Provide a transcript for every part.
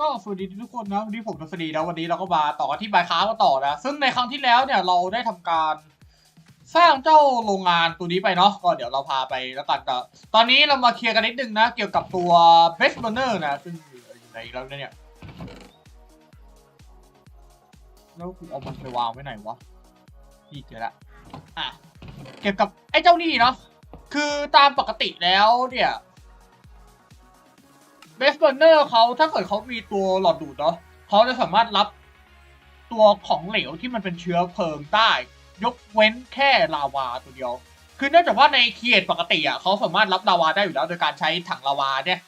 ก็สวัสดีทุกคนนะวันนี้ผมทัศนีนะวันนี้เราก็มาต่อกันที่บายค้ามาต่อนะซึ่งในครั้งที่แล้วเนี่ยเราได้ทำการสร้างเจ้าโรงงานตัวนี้ไปเนาะก็เดี๋ยวเราพาไปแล้วกันแต่ตอนนี้เรามาเคลียร์กันนิดนึงนะเกี่ยวกับตัว best burner นะซึ่งอยู่ไหนแล้วเนี่ยแล้วกูเอามันไปวางไว้ไหนวะนี่เจอละอะเกี่ยวกับไอ้เจ้านี่เนาะคือตามปกติแล้วเนี่ย เบสเบอร์เนอร์เขาถ้าเกิดเขามีตัวหลอดดูดเนาะเขาจะสามารถรับตัวของเหลวที่มันเป็นเชื้อเพลิงได้ ยกเว้นแค่ลาวาตัวเดียว คือเนื่องจากว่าในเคียดปกติอะเขาสามารถรับลาวาได้อยู่แล้ว โดยการใช้ถังลาวาเนี่ย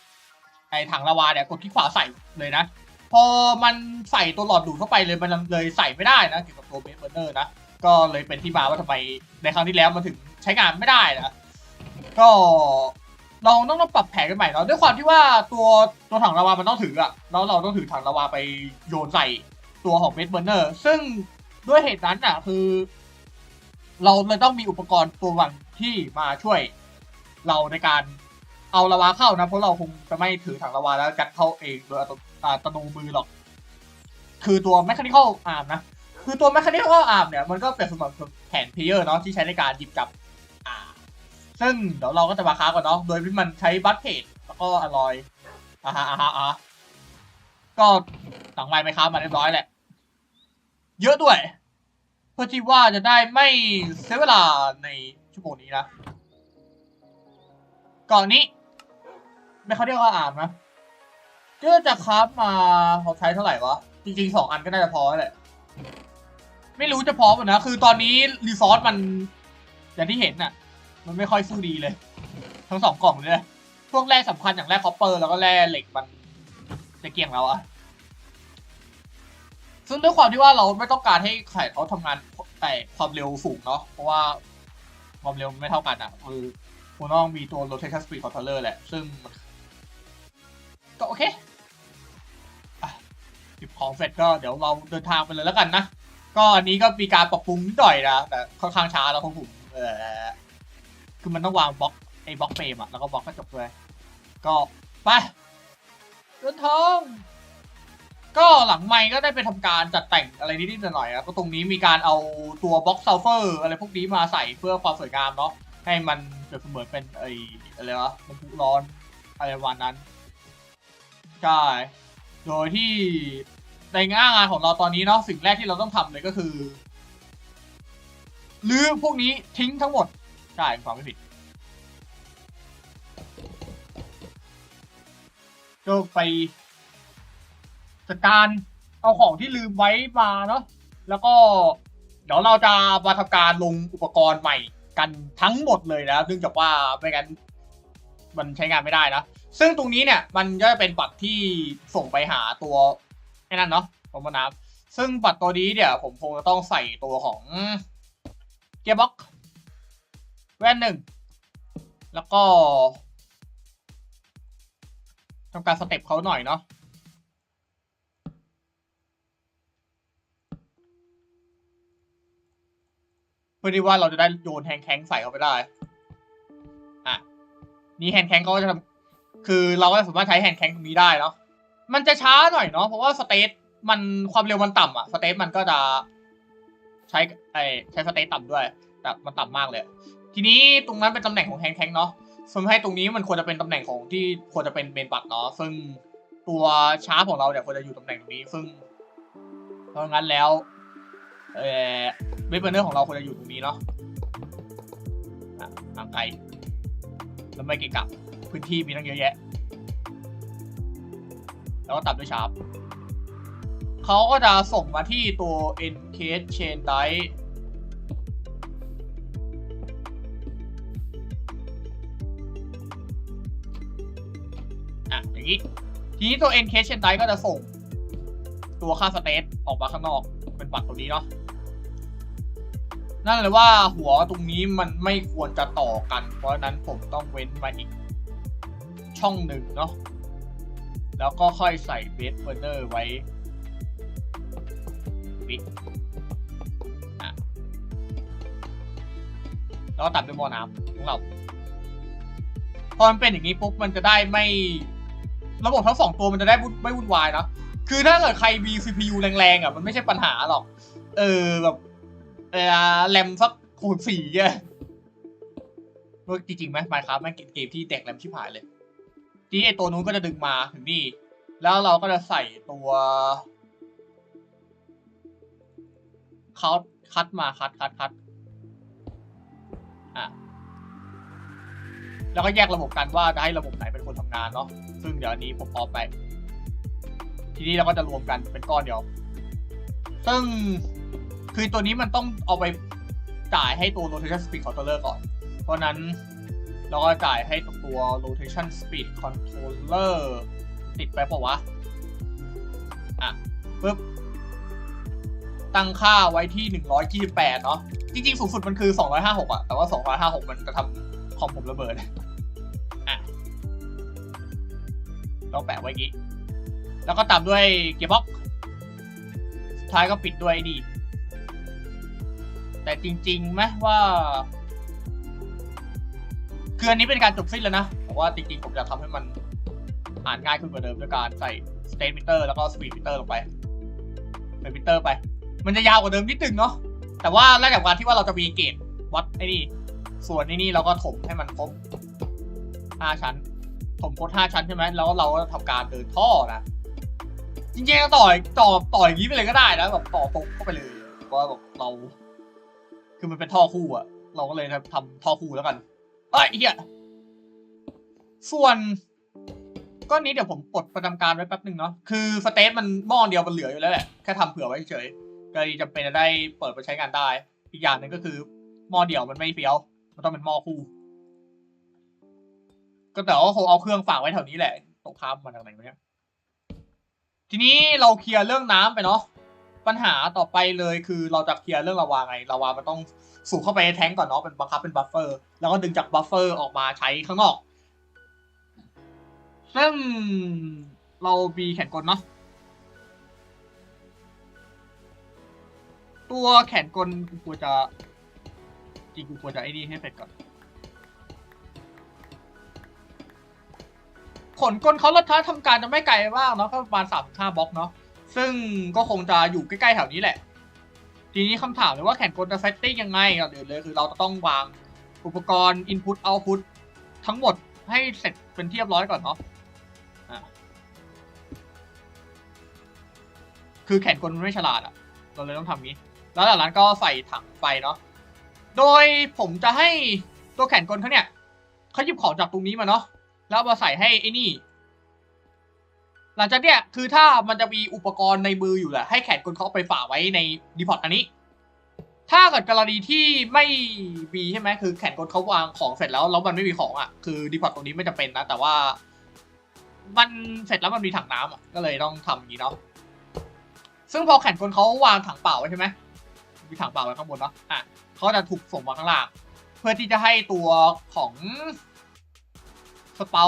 ไอถังลาวาเนี่ยกดคลิกขวาใส่เลยนะ พอมันใส่ตัวหลอดดูดเข้าไปเลยมันเลยใส่ไม่ได้นะเกี่ยวกับตัวเบสเบอร์เนอร์นะก็เลยเป็นที่มาว่าทำไมในครั้งที่แล้วมันถึงใช้งานไม่ได้นะก็ เราต้องต้องปรับแผนกันใหม่เนาะด้วยความที่ว่าตัวตัวถังลาวามันต้องถืออะแล้วเราต้องถือถังลาวาไปโยนใส่ตัวของเบสเบอร์เนอร์ ซึ่งด้วยเหตุนั้นอะคือ เราเลยต้องมีอุปกรณ์ตัววันที่มาช่วย เราในการเอาลาวาเข้านะเพราะเราคงจะไม่ถือถังลาวาแล้วยัดเข้าเองโดยอัตโนมือหรอก คือตัว mechanical arm นะคือตัว mechanical arm เนี่ยมันก็เปรียบเสมือนแผนเพลเยอร์เนาะที่ใช้ในการหยิบจับ ซึ่งเดี๋ยวเราก็จะมาค้าก่อนเนาะ โดยที่มันใช้บัตเพจแล้วก็อลอยอ่าฮะอ่าฮะอ่าก็หลังไมค์ไปค้ามาเรียบร้อยแหละ เยอะด้วย เพื่อที่ว่าจะได้ไม่เสียเวลาในชั่วโมงนี้นะก่อนนี้ ไม่เขาเรียกว่าอ่านนะก็จะคราฟมาเขาใช้เท่าไหร่วะ จริงๆสองอันก็น่าจะพอแล้วแหละ ไม่รู้จะพอป่ะนะ คือตอนนี้รีซอสมัน อย่างที่เห็นน่ะ มันไม่ค่อยสู้ดีเลย ทั้งสองกล่องเลยนะพวกแร่สำคัญอย่างแร่คอปเปอร์แล้วก็แร่เหล็กมันจะเกี่ยงเราอะซึ่งด้วยความที่ว่าเราไม่ต้องการให้ไข่เขาทำงานแต่ความเร็วสูงเนาะเพราะว่าความเร็วไม่เท่ากันอะคือคุณต้องมีตัว rotation speed controller แหละ ซึ่งก็โอเคอะเก็บของเสร็จก็เดี๋ยวเราเดินทางไปเลยแล้วกันนะ ก็อันนี้ก็มีการปรับปรุงนิดหน่อยนะ แต่ค่อนข้างช้าแล้วของผมเออ คือมันต้องวางบล็อกไอ้บล็อกเฟรมอะแล้วก็บล็อกกระจกด้วยก็ไปเดินทางก็หลังไมค์ก็ได้ไปทำการจัดแต่งอะไรนิดๆหน่อยๆอะก็ตรงนี้มีการเอาตัวบล็อกซัลเฟอร์อะไรพวกนี้มาใส่เพื่อความสวยงามเนาะให้มันเกิดเสมือนเป็นไอ้อะไรวะมันพุร้อนอะไรวันนั้นใช่โดยที่ในงานงานของเราตอนนี้เนาะสิ่งแรกที่เราต้องทำเลยก็คือรื้อพวกนี้ทิ้งทั้งหมด ใช่ความไม่ผิดก็ไปจัดการเอาของที่ลืมไว้มาเนาะแล้วก็เดี๋ยวเราจะมาทำการลงอุปกรณ์ใหม่กันทั้งหมดเลยนะเนื่องจากว่าไม่งั้นมันใช้งานไม่ได้นะ ซึ่งตรงนี้เนี่ยมันก็จะเป็นบัตรที่ส่งไปหาตัวไอ้นั่นเนาะผมมานับซึ่งบัตรตัวนี้เนี่ยผมคงจะต้องใส่ตัวของเกียร์บ็อก แว่นหนึ่ง แล้วก็ทำการสเต็ปเขาหน่อยเนาะเพื่อที่ว่าเราจะได้โยนแฮงแข้งใส่เขาไปได้ อะ นี่แฮนแข้งเขาก็จะทำคือเราก็สามารถใช้แฮนแข้งตรงนี้ได้เนาะมันจะช้าหน่อยเนาะเพราะว่าสเตทมันความเร็วมันต่ำอะสเตทมันก็จะใช้ไอใช้สเตทต่ำด้วย แต่มันต่ำมากเลย ทีนี้ตรงนั้นเป็นตำแหน่งของแฮนด์แข้งเนาะซึ่งให้ตรงนี้มันควรจะเป็นตำแหน่งของที่ควรจะเป็นเมนบัตเนาะซึ่งตัวชาร์ปของเราเนี่ยควรจะอยู่ตำแหน่งตรงนี้ ซึ่ง เพราะงั้นแล้ว เออเวทเบอร์เนอร์ของเราควรจะอยู่ตรงนี้เนาะอะทางไกลแล้วไม่เกะกะพื้นที่มีตั้งเยอะแยะ แล้วก็ตัดด้วยชาร์ปเขาก็จะส่งมาที่ตัว encase chain die ีทีนี้ตัว encase chain die ก็จะส่ง ตัวค่าสเตทออกมาข้างนอก เป็นบัตรตัวนี้เนาะนั่นเลยว่าหัวตรงนี้มันไม่ควรจะต่อกัน เพราะนั้นผมต้องเว้นมาอีกช่องหนึ่งเนาะแล้วก็ค่อยใส่เบสเบอร์เนอร์ไว้นี่อะแล้วตัดด้วยหม้อน้ำของเรา พอมันเป็นอย่างนี้ปุ๊บมันจะได้ไม่ ระบบทั้งสองตัวมันจะได้ไม่วุ่นวายนะคือถ้าเกิดใครมี CPU แรงๆอะมันไม่ใช่ปัญหาหรอก เออแบบเออแรมสักคูณสี่อะเมื่อจริงๆไหมไมค์ครับแม่งเกมที่แดกแรมชิบหายเลยทีไอตัวนู้นก็จะดึงมาถึงนี่ แล้วเราก็จะใส่ตัวเขาคัดมาคัดคัดคัดอะแล้วก็แยกระบบกันว่าจะให้ระบบไหนเป็นคนทำงานเนาะ ซึ่งเดี๋ยวอันนี้ผมพอไป ทีนี้เราก็จะรวมกันเป็นก้อนเดียว ซึ่งคือตัวนี้มันต้องเอาไปจ่ายให้ตัว rotation speed controller ก่อน เพราะนั้นเราก็จ่ายให้ตัว rotation speed controller ติดไปปล่าวะ อะปึ๊บ ตั้งค่าไว้ที่ 128 เนาะ จริง ๆ สูงสุดมันคือ 256อะแต่ว่า 256 มันจะทำคอมผมระเบิด เราแปะไว้อย่างงี้ แล้วก็ตามด้วยเกียร์บ็อกสุดท้ายก็ปิดด้วยไอ้นี่แต่จริงๆไหมว่าคืออันนี้เป็นการจบสิ้นแล้วนะแต่ว่าจริงๆผมจะทำให้มันอ่านง่ายขึ้นกว่าเดิมด้วยการใส่ state meter แล้วก็ speed meter ลงไปเป็น meter ไป มันจะยาวกว่าเดิมนิดนึงเนาะแต่ว่าแรกจากการที่ว่าเราจะมีเกจวัดไอ้นี่ ส่วนไอ้นี่เราก็ถมให้มันครบห้าชั้น ถมครบห้าชั้นใช่ไหมแล้วเราก็ทำการเดินท่อนะจริงๆก็ต่อยต่อต่อยอย่างนี้ไปเลยก็ได้นะแบบต่อตรงเข้าไปเลยเพราะว่าแบบเรา คือมันเป็นท่อคู่อะเราก็เลยทำท่อคู่แล้วกันเอ้ยเฮียส่วนก้อนนี้เดี๋ยวผมปลดประจำการไว้แป๊บหนึ่งเนาะคือสเตทมันหม้อเดียวมันเหลืออยู่แล้วแหละแค่ทำเผื่อไว้เฉยก็เลยจำเป็นจะได้เปิดไปใช้งานได้ อีกอย่างหนึ่งก็คือหม้อเดียวมันไม่เฟี้ยว มันต้องเป็นหม้อคู่ ก็แต่ว่าคงเอาเครื่องฝากไว้แถวนี้แหละตกค้ามมาจากไหนวะเนี่ยทีนี้เราเคลียร์เรื่องน้ำไปเนาะปัญหาต่อไปเลยคือเราจะเคลียร์เรื่องลาวาไงลาวามันต้องสูบเข้าไปในแท้งก่อนเนาะเป็นบังคับเป็นบัฟเฟอร์ แล้วก็ดึงจากบัฟเฟอร์ออกมาใช้ข้างนอกซึ่งเรามีแขนกลเนาะตัวแขนกลกูควรจะจริงกูควรจะไอ้นี่ให้เสร็จก่อน ขนกลเขาลดท้าทำการจะไม่ไกลมากเนาะก็ประมาณสามห้าบล็อกเนาะซึ่งก็คงจะอยู่ใกล้ๆแถวนี้แหละ ทีนี้คำถามเลยว่าแขนกลจะเซตติ้งยังไงก่อนอื่นเลยคือเราจะต้องวางอุปกรณ์ Input Output ทั้งหมดให้เสร็จเป็นที่เรียบร้อยก่อนเนาะะคือแขนกลมันไม่ฉลาดอะเราเลยต้องทำนี้ แล้วหลังนั้นก็ใส่ถังไฟเนาะ โดยผมจะให้ตัวแขนกลเขาเนี่ยเขาหยิบของจากตรงนี้มาเนาะ แล้วมาใส่ให้ไอ้นี่ หลังจากเนี้ยคือถ้ามันจะมีอุปกรณ์ในมืออยู่แหละให้แขนกลเขาเอาไปฝากไว้ในดีพอร์ตอันนี้ ถ้าเกิดกรณีที่ไม่มีใช่ไหมคือแขนกลเขาวางของเสร็จแล้วแล้วมันไม่มีของอะคือดีพอร์ตตรงนี้ไม่จำเป็นนะ แต่ว่า มันเสร็จแล้วมันมีถังน้ำอะก็เลยต้องทำอย่างนี้เนาะซึ่งพอแขนกลเขาวางถังเปล่าไว้ใช่ไหมมีถังเปล่าไว้ข้างบนเนาะอะเขาจะถูกส่งมาข้างล่าง เพื่อที่จะให้ตัวของ สเปา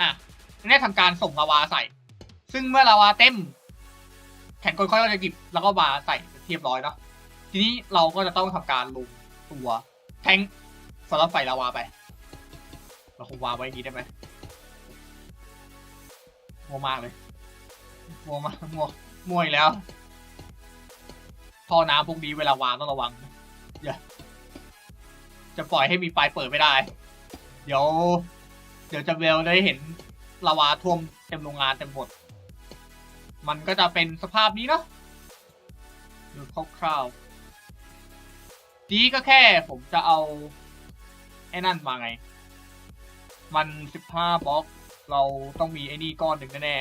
อะนี่ทำการส่งลาวาใส่ ซึ่งเมื่อลาวาเต็ม แขนกลค่อยๆจะหยิบแล้วก็มาใส่เรียบร้อยเนาะทีนี้เราก็จะต้องทำการลงตัวแทงสำหรับใส่ลาวาไป เราคงวางไว้นี้ได้ไหมมัวมากเลยมัวมากมัวมัวอีกแล้ว ท่อน้ำพวกนี้เวลาวางต้องระวังอย่า จะปล่อยให้มีไฟเปิดไม่ได้ เดี๋ยว เดี๋ยวจะเวลได้เห็นลาวาท่วมเต็มโรงงานเต็มหมด มันก็จะเป็นสภาพนี้เนาะดูคร่าวๆดีก็แค่ผมจะเอา ไอ้นั่นมาไง มันสิบห้าบล็อก เราต้องมีไอ้นี่ก้อนหนึ่งแน่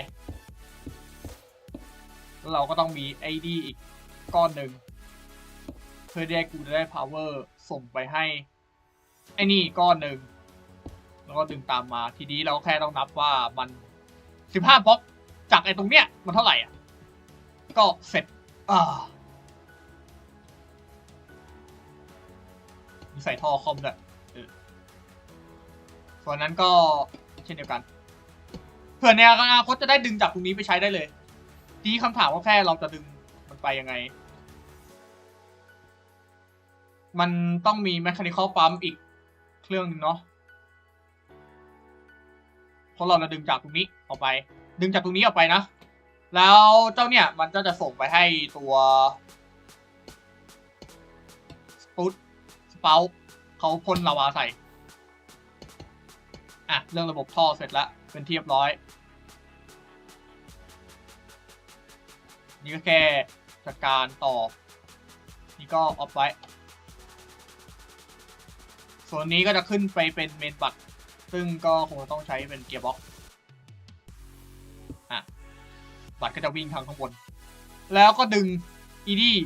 ๆแล้วเราก็ต้องมีไอ้นี่อีกก้อนหนึ่งเพื่อที่ให้กูจะได้ power ส่งไปให้ ไอ้นี่ก้อนหนึ่งแล้วก็ดึงตามมาทีนี้เราแค่ต้องนับว่ามันสิบห้าบล็อกจากไอ้ตรงเนี้ยมันเท่าไหร่อะก็เสร็จอ่าใส่ท่อคอมด้วยส่วนนั้นก็เช่นเดียวกันเผื่อในอนาคตจะได้ดึงจากตรงนี้ไปใช้ได้เลย ทีคำถามว่าแค่เราจะดึงมันไปยังไง มันต้องมี mechanical pump อีก เครื่องหนึงเนาะเพราะเราจะดึงจากตรงนี้ออกไป ดึงจากตรงนี้ออกไปนะ แล้วเจ้าเนี่ยมันก็จะส่งไปให้ตัวสปุตสเปาเขาพ่นลาวาใส่ อะ เรื่องระบบท่อเสร็จแล้วเป็นเรียบร้อย นี่ก็แค่จัดการต่อ นี่ก็ออฟไว้ ส่วนนี้ก็จะขึ้นไปเป็นเมนบัตซึ่งก็คงจะต้องใช้เป็นเกียร์บ็อกซ์อะบัตรก็จะวิ่งทางข้างบน แล้วก็ดึงอีดี้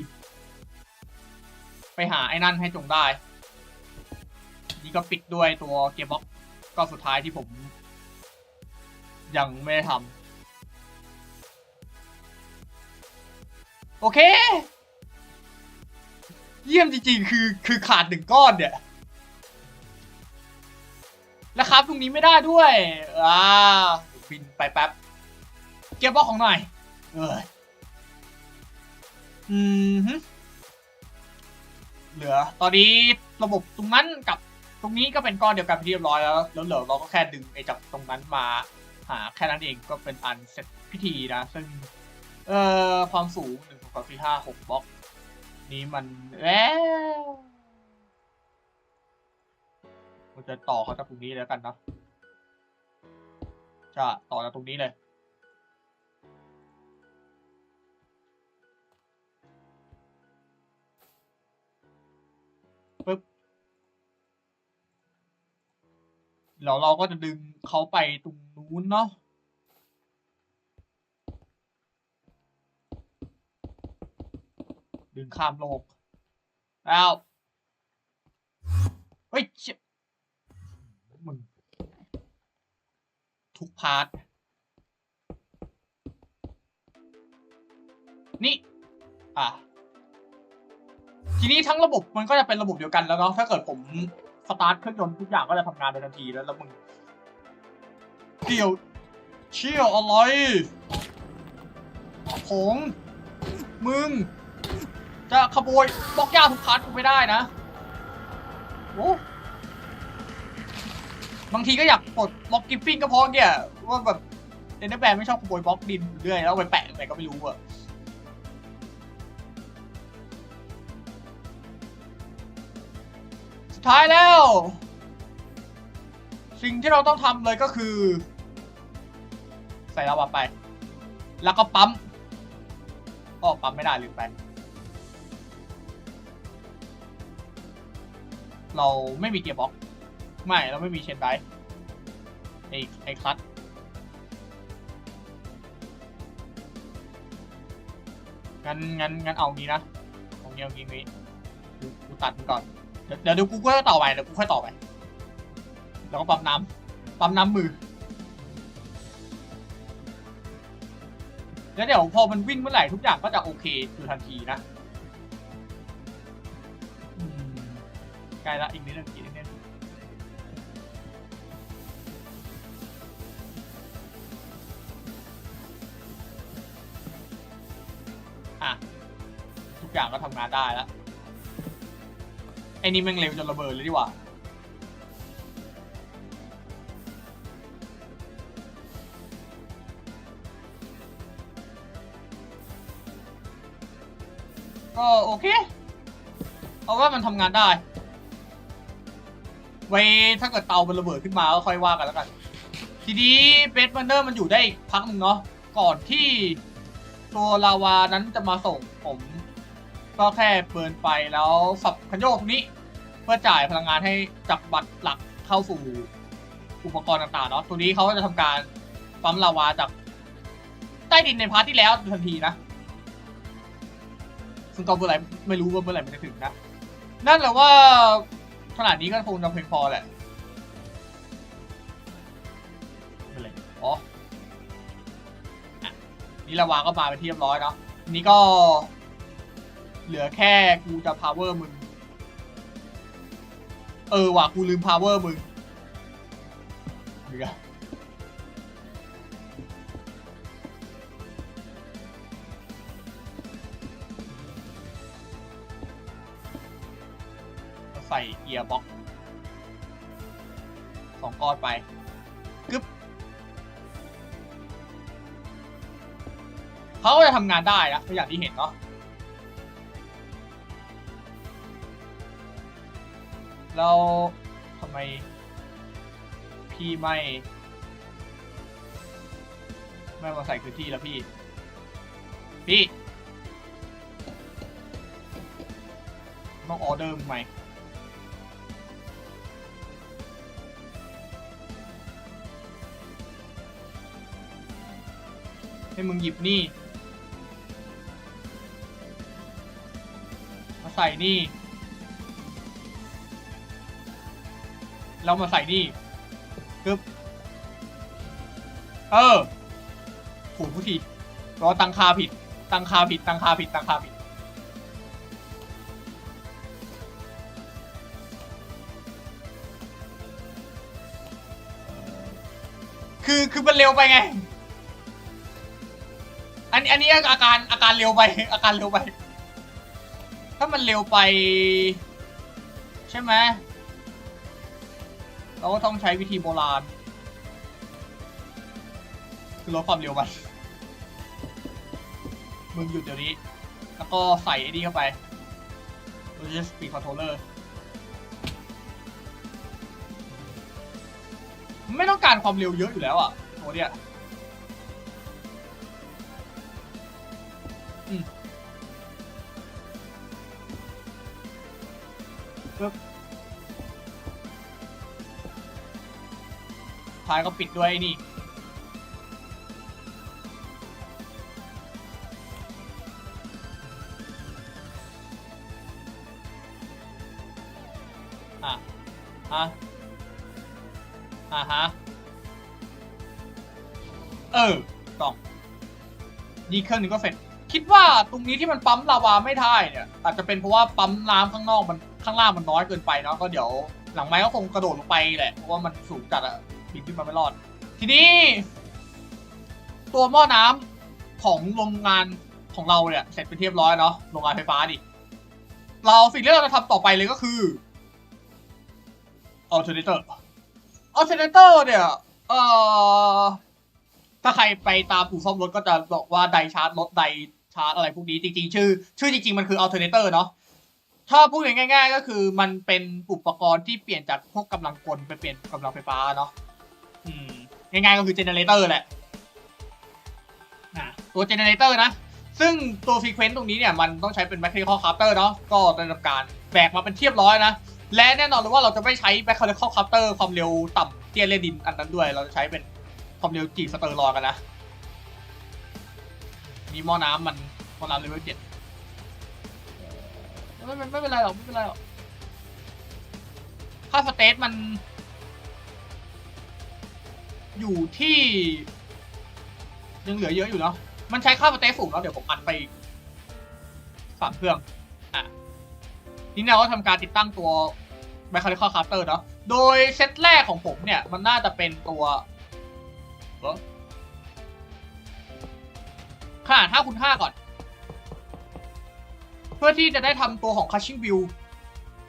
ไปหาไอ้นั่นให้จงได้ นี่ก็ปิดด้วยตัวเกียร์บ็อกก็สุดท้ายที่ผม ยังไม่ได้ทำโอเค เยี่ยมจริงๆ คือคือขาดหนึ่งก้อนเนี่ย แล้วครับตรงนี้ไม่ได้ด้วยอ่าบินไปแป๊บ เก็บบอกของหน่อย เอออืมเหลือ ตอนนี้ระบบตรงนั้นกับตรงนี้ก็เป็นก้อนเดียวกันที่เรียบร้อยแล้วแล้วเหลือเราก็แค่ดึงไอ้จากตรงนั้นมา หาแค่นั้นเองก็เป็นอันเสร็จพิธีนะ ซึ่ง เอ่อความสูงหนึ่งสองสามสี่ห้าหกบล็อก นี้มันแล้ว มันจะต่อเขาจากตรงนี้แล้วกันนะจะต่อจากตรงนี้เลย ปึ๊บ แล้วเราก็จะดึงเขาไปตรงนู้นเนาะดึงข้ามโลก แล้ว เฮ้ยเชี่ยมึง ทุกพาร์ท นี่ อะ ทีนี้ทั้งระบบมันก็จะเป็นระบบเดียวกันแล้วเนาะ ถ้าเกิดผมสตาร์ทเครื่องยนต์ทุกอย่างก็จะทำงานโดยทันทีแล้วแล้วมึงเดี่ยวเชี่ยวอะไรผมมึง จะขโมยบล็อกยาทุกพาร์ทกูไม่ได้นะ โอ้ บางทีก็อยากปลดบล็อกกิฟฟิ้งก็เพราะเนี่ยว่าแบบเดนเนอร์แบนไม่ชอบขโมยบล็อกดินเรื่อยแล้วไปแปะตรงไหนก็ไม่รู้อะสุดท้ายแล้ว สิ่งที่เราต้องทำเลยก็คือ ใส่ลาวาไป แล้วก็ปั๊มอ๋อปั๊มไม่ได้ลืมไปเราไม่มีเกียร์บ็อกซ์ ไม่เราไม่มีเชนไดไอไอคลัตงั้นงั้นงั้นเอางี้นะเอางี้เอางี้งี้กูกูตัดมันก่อน เดี๋ยวเดี๋ยวกูก็ต่อไปเดี๋ยวกูค่อยต่อไป แล้วก็ปั๊มน้ำปั๊มน้ำมือ แล้วเดี๋ยวพอมันวิ่งเมื่อไหร่ทุกอย่างก็จะโอเคอยู่ทันทีนะใกล้ละอีกนิดนึงอีกนิดนึง อย่างก็ทำงานได้แล้วไอ้นี่แม่งเร็วจนระเบิดเลยดีกว่าก็โอเค เอาว่ามันทำงานได้ ไว้ถ้าเกิดเตามันระเบิดขึ้นมาก็ค่อยว่ากันแล้วกัน ทีนี้เบสมันเนอร์มันอยู่ได้อีกพักหนึ่งเนาะ ก่อนที่ตัวลาวานั้นจะมาส่งผม ก็แค่เบิร์นไฟแล้วสับคันโยกตรงนี้ เพื่อจ่ายพลังงานให้จากบัตรหลักเข้าสู่อุปกรณ์ต่างๆเนาะตัวนี้เขาก็จะทำการปั๊มลาวาจากใต้ดินในพาร์ทที่แล้วทันทีนะซึ่งก็เมื่อไหร่ไม่รู้ว่าเมื่อไหร่มันจะถึงนะ นั่นแหละว่าขนาดนี้ก็คงจะเพียงพอแหละเมื่อไหร่อ๋อนี่ละวางก็มาเป็นที่เรียบร้อยเนาะนี่ก็ เหลือแค่กูจะพาวเวอร์มึง เออว่ะกูลืมพาวเวอร์มึงเหลือใส่เกียร์บ็อกสองก้อนไปกึ๊บเขาก็จะทำงานได้นะอย่างที่เห็นเนาะ แล้วทำไมพี่ไม่ ไม่มาใส่พื้นที่แล้วพี่ พี่ ต้องออเดอร์มึงไหมให้มึงหยิบนี่ มาใส่นี่ แล้วมาใส่นี่กึบเออถูกทุกทีเพราะตังคาผิด ตังคาผิด ตังคาผิด ตังคาผิด คือ คือมันเร็วไปไง อันอันนี้อาการอาการเร็วไป อาการเร็วไป ถ้ามันเร็วไป ใช่ไหม เราก็ต้องใช้วิธีโบราณ คือลดความเร็วมัน มึงหยุดเดี๋ยวนี้ แล้วก็ใส่ไอ้นี่เข้าไป Logistic Speed Controller ไม่ต้องการความเร็วเยอะอยู่แล้วอะตัวเนี้ย ท้ายก็ปิดด้วยนี่ อะฮะอะฮะ เออต้องนี่เครื่องหนึงก็เสร็จ คิดว่าตรงนี้ที่มันปั๊มลาวาไม่ได้เนี่ย อาจจะเป็นเพราะว่าปั๊มน้ำข้างนอกมันข้างล่างมันน้อยเกินไปเนาะก็เดี๋ยวหลังไม้ก็คงกระโดดลงไปแหละ เพราะว่ามันสูงจัดอะ บินขึ้นมาไม่รอด ทีนี้ ตัวหม้อน้ำของโรงงานของเราเนี่ย เสร็จเป็นที่เรียบร้อยเนาะโรงงานไฟฟ้าดิเราสิ่งที่เราจะทำต่อไปเลยก็คือ alternator alternator เนี่ยเอ่อถ้าใครไปตามอู่ซ่อมรถก็จะบอกว่าไดชาร์จรถไดชาร์จอะไรพวกนี้จริง ๆ ชื่อ ชื่อจริง ๆ มันคือ alternator เนาะถ้าพูดง่ายๆ ก็คือมันเป็นอุปกรณ์ที่เปลี่ยนจากพวกกำลังกลไปเปลี่ยนกำลังไฟฟ้าเนาะ ง่ายๆก็คือ generator แหละนะตัว generator นะ ซึ่งตัว sequence ตรงนี้เนี่ย มันต้องใช้เป็น mechanical captor เนาะก็ได้ทำการแบกมาเป็นเทียบร้อยนะ และแน่นอนเลยว่าเราจะไม่ใช้ mechanical captor ความเร็วต่ำเตี้ยเลดินอันนั้นด้วย เราจะใช้เป็นความเร็วจีสเตอร์ลอยกันนะนี่หม้อน้ำมันหม้อน้ำเลเวลเจ็ดไม่ไม่ไม่เป็นไรหรอกไม่เป็นไรหรอกค่าสเตทมัน อยู่ที่ ยังเหลือเยอะอยู่เนาะมันใช้ค่าสเตทสูงเนาะเดี๋ยวผมอัดไปสามเครื่องอะนี่เราก็ทำการติดตั้งตัว Mechanical Caster เนาะโดยเซตแรกของผมเนี่ย มันน่าจะเป็นตัวเออขนาด5คูณ5ก่อน เพื่อที่จะได้ทำตัวของ Crushing View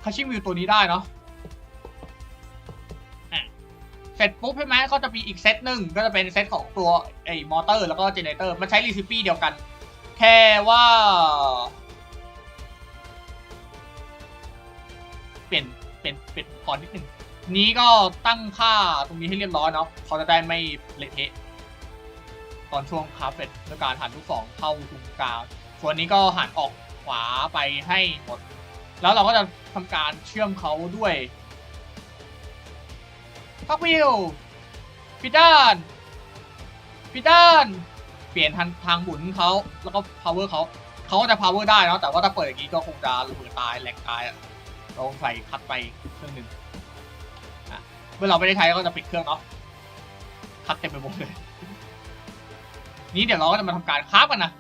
Crushing View ตัวนี้ได้เนาะ เสร็จปุ๊บใช่ไหมก็จะมีอีกเซตหนึ่งก็จะเป็นเซตของตัวไอ้มอเตอร์แล้วก็เจเนเตอร์มันใช้รีซิปี้เดียวกัน แค่ว่า เปลี่ยนเปลี่ยนเปลี่ยนก่อนนิดนึงนี้ก็ตั้งค่าตรงนี้ให้เรียบร้อยเนาะเขาจะได้ไม่เละเทะตอนช่วงคาเฟตด้วยการหันทุกสองเข้าตรงกลางส่วนนี้ก็หันออกขวาไปให้หมด แล้วเราก็จะทำการเชื่อมเขาด้วย พักวิวปิดด้านปิดด้าน เปลี่ยนทางทางหมุนเขาแล้วก็ power เขาเขาก็จะ power ได้นะแต่ว่าถ้าเปิดอย่างนี้ก็คงจะระเบิดตายแหลกตายอะเราใส่คัดไปเครื่องหนึ่งเมื่อเราไม่ได้ใช้ก็จะปิดเครื่องเนาะคัดเต็มไปหมดเลยนี้เดี๋ยวเราก็จะมาทำการคราฟกันนะ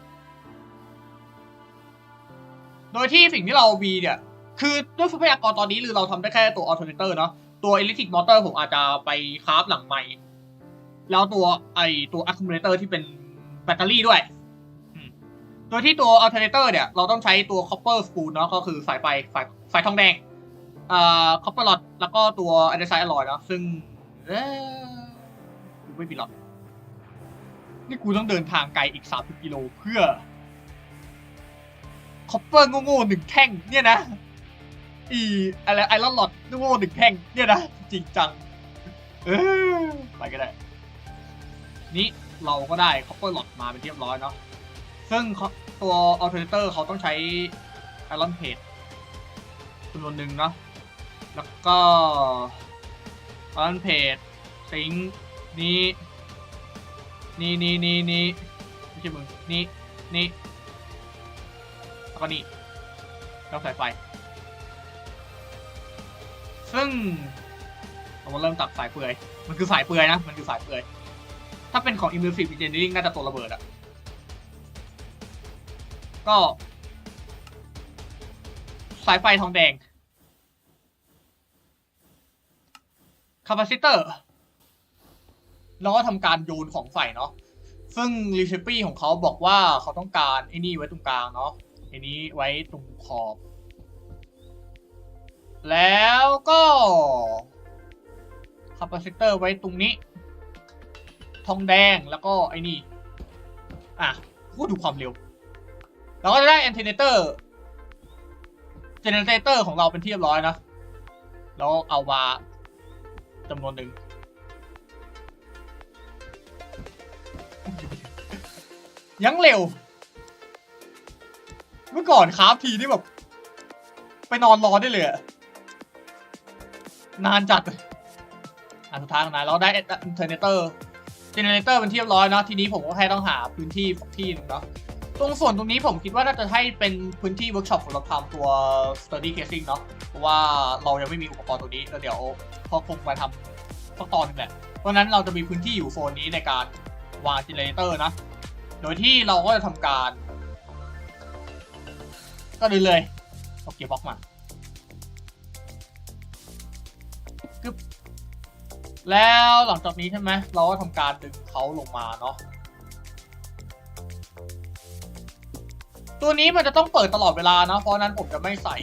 โดยที่สิ่งที่เรามีเนี่ย คือด้วยทรัพยากรตอนนี้หรือเราทำได้แค่ตัว alternator เนาะ ตัว electric motor ผมอาจจะไปคราฟหลังใหม่ แล้วตัวไอตัว accumulator ที่เป็นแบตเตอรี่ด้วย โดยที่ตัว alternator เนี่ย เราต้องใช้ตัว copper spool เนาะก็คือสายไฟสายสายทองแดงอ่าคอปเปอร์ลอตแล้วก็ตัวอันเดอร์ไซด์อลอยเนาะซึ่งเออไม่มีหลอดนี่กูต้องเดินทางไกลอีก 30 กิโลเพื่อ คอปเปอร์โง่ๆหนึ่งแท่งเนี่ยนะ อีอะไรไอรอนหลอดโง่ๆหนึ่งแท่งเนี่ยนะจริงจังเออไปก็ได้ นี่เราก็ได้คอปเปอร์หลอดมาเป็นเรียบร้อยเนาะซึ่งตัวอัลเทอร์เนเตอร์เขาต้องใช้ไอรอนเพจจำนวนหนึ่งเนาะแล้วก็ไอรอนเพจซิงนี้นี่นี่นี่นี่ไม่ใช่มึงนี่นี่แล้วก็นี่แล้วสายไฟ ซึ่งเรามเริ่มตัดสายเปลือย มันคือสายเปลือยนะ มันคือสายเปลือย ถ้าเป็นของ Immersive Engineering น่าจะตัวระเบิดอะก็ สายไฟทองแดง คาปาซิเตอร์ แล้วก็ทำการโยนของใส่เนาะ ซึ่งรีเชปี้ของเขาบอกว่าเขาต้องการไอ้นี่ไว้ตรงกลางเนาะไอ้นี้ไว้ตรงขอบ แล้วก็คาปาซิเตอร์ไว้ตรงนี้ ทองแดงแล้วก็ไอ้นี่ อะพูดดูความเร็ว เราก็จะได้แอนเทเนเตอร์เจเนเรเตอร์ของเราเป็นที่เรียบร้อยนะ แล้วเอามาจำนวนหนึ่งยังเร็ว เมื่อก่อนคราฟทีนี่แบบ ไปนอนรอได้เลยอะ นานจัดอันสุดท้ายของนายเราได้อินเทอร์เนเตอร์เจเนเรเตอร์เป็นที่เรียบร้อยเนาะทีนี้ผมก็แค่ต้องหาพื้นที่ที่หนึงเนาะตรงส่วนตรงนี้ผมคิดว่าน่าจะให้เป็นพื้นที่เวิร์กช็อปสำหรับทำตัว study casing เนาะเพราะว่าเรายังไม่มีอุปกรณ์ตัวนี้แล้วเดี๋ยวพอคงมาทำสักตอนนึงแหละเพราะฉะนั้นเราจะมีพื้นที่อยู่โซนนี้ในการวางเจเนเรเตอร์นะ โดยที่เราก็จะทำการ ก็เลยเลยเอาเกียร์บล็อกมา แล้วหลังจากนี้ใช่ไหมเราก็ทำการดึงเขาลงมาเนาะตัวนี้มันจะต้องเปิดตลอดเวลานะเพราะนั้นผมจะไม่ใส่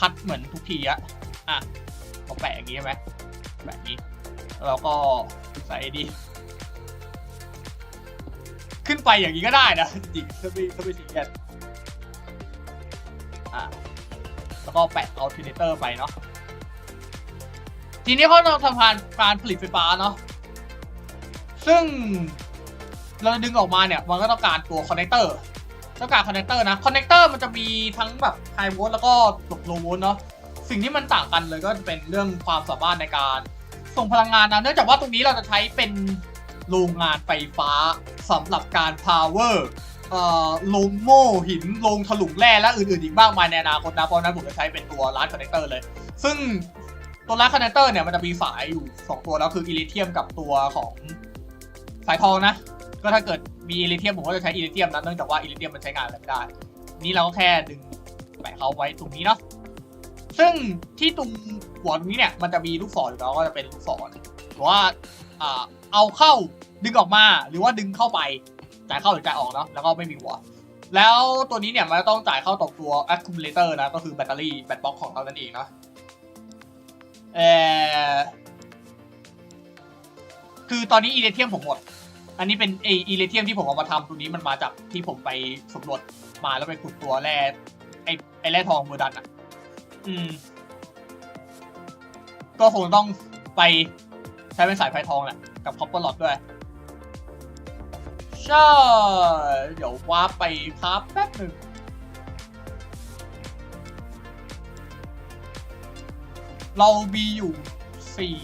คัดเหมือนทุกทีอะอะเราแปะอย่างนี้ใช่ไหมแบบนี้ แล้วก็ใส่ดี ขึ้นไปอย่างนี้ก็ได้นะจริงถ้าไม่ถ้าไม่ซีเรียสอะแล้วก็แปะเอาทิเนเตอร์ไปเนาะ ทีนี้เขาต้องทำการการผลิตไฟฟ้าเนาะซึ่งเราดึงออกมาเนี่ยมันก็ต้องการตัวคอนเนคเตอร์ต้องการคอนเนคเตอร์นะคอนเนคเตอร์มันจะมีทั้งแบบไฮโวลต์แล้วก็โลโวลต์เนาะสิ่งที่มันต่างกันเลยก็เป็นเรื่องความสามารถในการส่งพลังงานนะเนื่องจากว่าตรงนี้เราจะใช้เป็นโรงงานไฟฟ้าสำหรับการ power เอ่อลงโม่หินลงถลุงแร่และอื่นๆอีกมากมายในอนาคตนะเพราะฉะนั้นผมจะใช้เป็นตัวร้านคอนเนคเตอร์เลย ซึ่ง ตัวร้านคอนเนคเตอร์เนี่ยมันจะมีสายอยู่2ตัวแล้วคืออิลิเทียมกับตัวของสายทองนะ ก็ถ้าเกิดมีอิลิเทียมผมก็จะใช้อิลิเทียมนะเนื่องจากว่าอิลิเทียมมันใช้งานอะไรไม่ได้ นี่เราก็แค่ดึงแปะเขาไว้ตรงนี้เนาะซึ่งที่ตรงหัวตรงนี้เนี่ยมันจะมีลูกศรอยู่แล้วก็จะเป็นลูกศรหรือว่าเอาเข้าดึงออกมาหรือว่าดึงเข้าไปจ่ายเข้าหรือจ่ายออกเนาะแล้วก็ไม่มีหัว แล้วตัวนี้เนี่ยมันจะต้องจ่ายเข้าตกตัว accumulator นะก็คือแบตเตอรี่แบตบ็อกของเรานั่นเองเนาะ เออคือตอนนี้อีเลเทียมผมหมด อันนี้เป็นเออีเลเทียมที่ผมเอามาทำตัวนี้มันมาจากที่ผมไปสำรวจมาแล้วไปขุดตัวแร่ไอไอแร่ทองเบอร์ดันอะ อืม ก็คงต้องไปใช้เป็นสายไฟทองแหละ กับคอปเปอร์ลอดด้วยใช่เดี๋ยวว้าไปครับแป๊บหนึ่ง เรามีอยู่สี่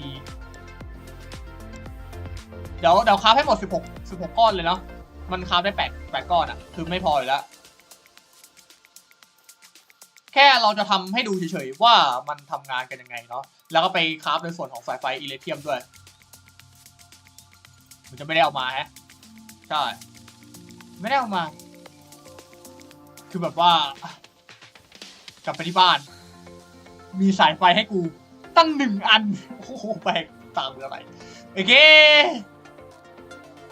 เดี๋ยวเดี๋ยวคราฟให้หมดสิบหกสิบหกก้อนเลยเนาะมันคราฟได้แปดแปดก้อนอะคือไม่พออยู่แล้ว แค่เราจะทำให้ดูเฉยๆว่ามันทำงานกันยังไงเนาะแล้วก็ไปคราฟในส่วนของสายไฟอิเลเทียมด้วยมันจะไม่ได้เอามาฮะใช่ไม่ได้เอามา คือแบบว่า กลับไปที่บ้าน มีสายไฟให้กู ตั้งหนึ่งอัน โอ้โหแปลกตามอะไรโอเค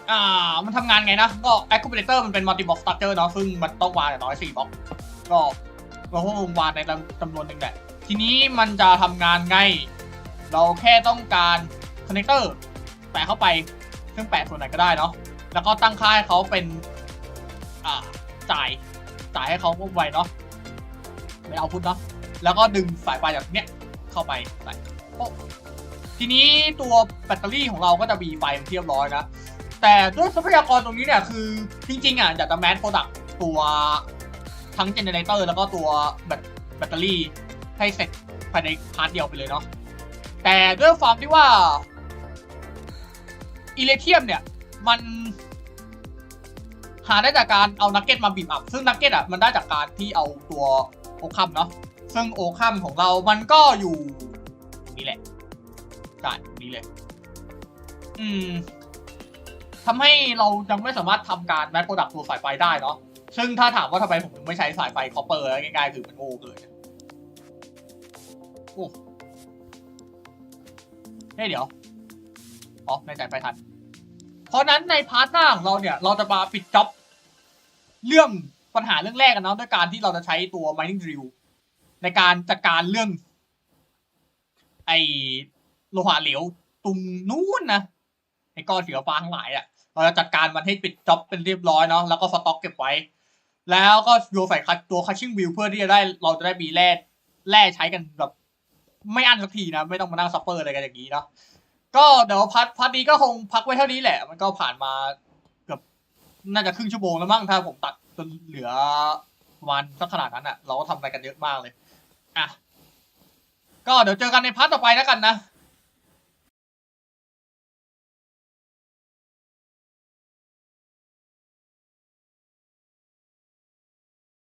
อ่ามันทำงานไงนะ ก็ accumulator มันเป็น multi block structure เนาะซึ่งมันต้องวางอย่างน้อย4บล็อกก็เราก็วางในจำนวนหนึ่งแหละ ทีนี้มันจะทำงานไง เราแค่ต้องการคอนเนคเตอร์แปะเข้าไป ซึ่งแปะส่วนไหนก็ได้เนาะแล้วก็ตั้งค่าให้เขาเป็น อ่าจ่ายจ่ายให้เขาไวเนาะไม่เอาพุทเนาะแล้วก็ดึงสายไฟจากเนี้ย เข้าไปใส่โป๊ะทีนี้ตัวแบตเตอรี่ของเราก็จะมีไฟเรียบร้อยนะแต่ด้วยทรัพยากรตรงนี้เนี่ยคือจริงๆอะอยากจะแมสโปรดักตัวทั้งเจเนเรเตอร์แล้วก็ตัวแบตแบตเตอรี่ให้เสร็จภายในพาร์ทเดียวไปเลยเนาะแต่ด้วยความที่ว่าอิเลเทียมเนี่ยมันหาได้จากการเอานักเก็ตมาบีบอัพซึ่งนักเก็ตอะมันได้จากการที่เอาตัวโอคัมเนาะ ซึ่งโอคัมของเรามันก็อยู่นี้แหละใช่ตรงนี้เลย อืมทำให้เรายังไม่สามารถทำการแมทโปรดักตัวสายไฟได้เนาะซึ่งถ้าถามว่าทำไมผมถึงไม่ใช้สายไฟคอปเปอร์ง่ายๆ คือมันโง่เกินโอ้เฮ้ยเดี๋ยว อ๋อในใจไปทัน เพราะฉะนั้นในพาร์ทหน้าของเราเนี่ย เราจะมาปิดจ็อบ เรื่องปัญหาเรื่องแรกกันเนาะด้วยการที่เราจะใช้ตัว mining drill ในการจัดการเรื่อง ไอโลหะเหลวตรงนู้นนะไอก้อนสีฟ้าทั้งหลายอะ่ะเราจะจัดการมันให้ปิดจ็อบเป็นเรียบร้อยเนาะแล้วก็สต็อกเก็บไว้ แล้วก็โยนใส่คัดตัวคัชชิ่งวิวเพื่อที่จะได้เราจะได้มีแร่แร่ใช้กันแบบไม่อั้นสักทีนะ ไม่ต้องมานั่งซัฟเฟอร์อะไรกันอย่างนี้เนาะก็เดี๋ยวพัดพัดนี้ก็คงพักไว้เท่านี้แหละ มันก็ผ่านมาเกือบน่าจะครึ่งชั่วโมงแล้วมั้งถ้าผมตัดจนเหลือประมาณสักขนาดนั้นอะ่ะ เราก็ทำอะไรกันเยอะมากเลย อะก็เดี๋ยวเจอกันในพาร์ทต่อไปแล้วกันนะ